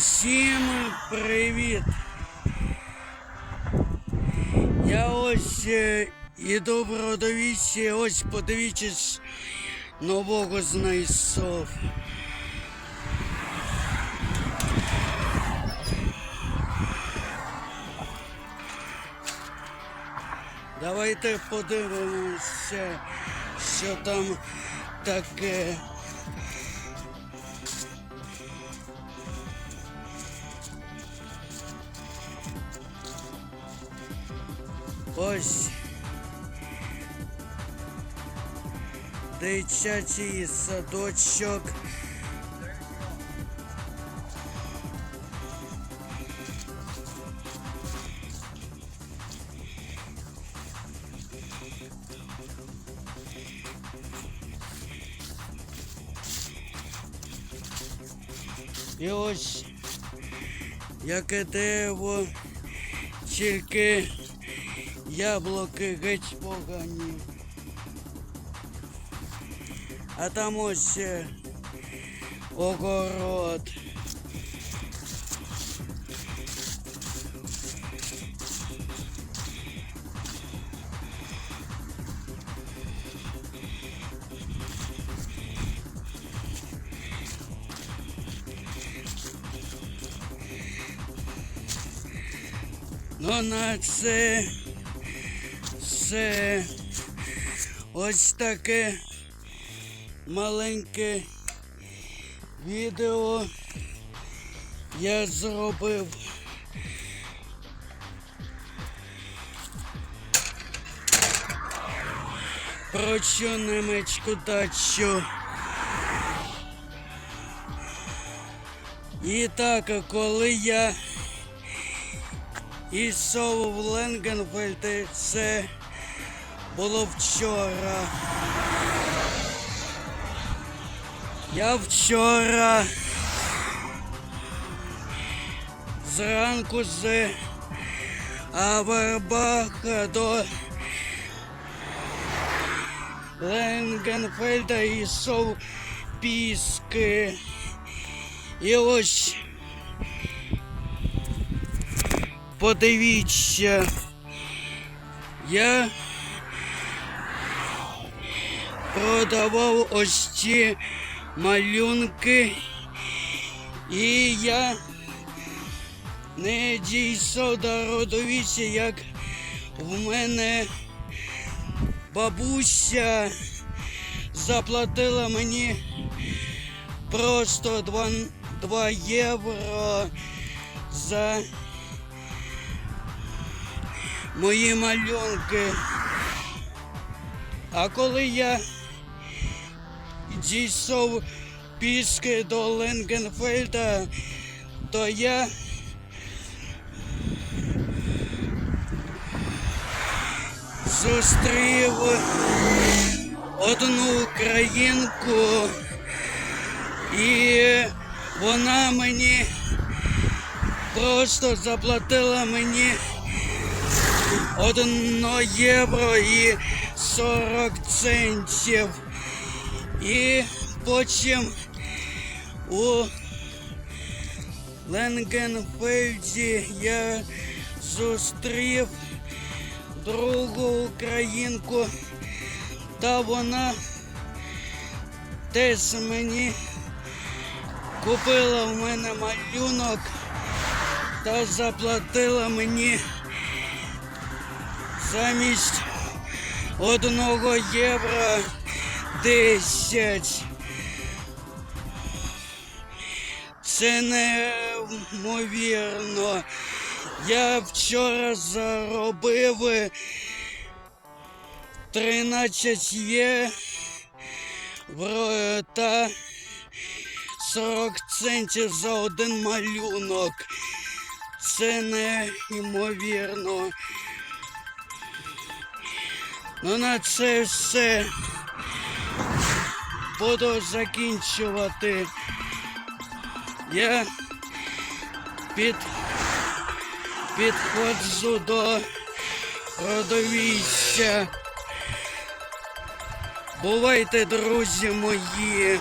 Усім привіт! Я ось е, іду в родовісі, ось подивіться, нового знайшов. Давайте подивимося, що там таке. Ось дитячий садочок. І ось яке дерево, тільки яблуки геть погані. А там ось огород. Ну на це все ось таке маленьке відео я зробив. Про що немецьку дачу. І так, коли я в Ленгенфельд, це було вчора. Я вчора зранку з Авербаха до Ленгенфельда йшов піски. І ось подивіться, я продавав ось ці малюнки, і я не дійшов до родовісі, як в мене бабуся заплатила мені просто 2, 2 євро за мої малюнки. А коли я дійшов пішки до Ленгенфельда, то я зустрів одну українку, і вона мені просто заплатила мені одно євро і 40 центів. І потім у Ленгенфельді я зустрів другу українку, та вона теж мені купила в мене малюнок та заплатила мені замість одного євро десять. Це неймовірно. Я вчора заробив 13 євро та 40 центів за один малюнок. Це неймовірно. Ну на це все буду закінчувати. Я під, підходжу до родовища. Бувайте, друзі мої.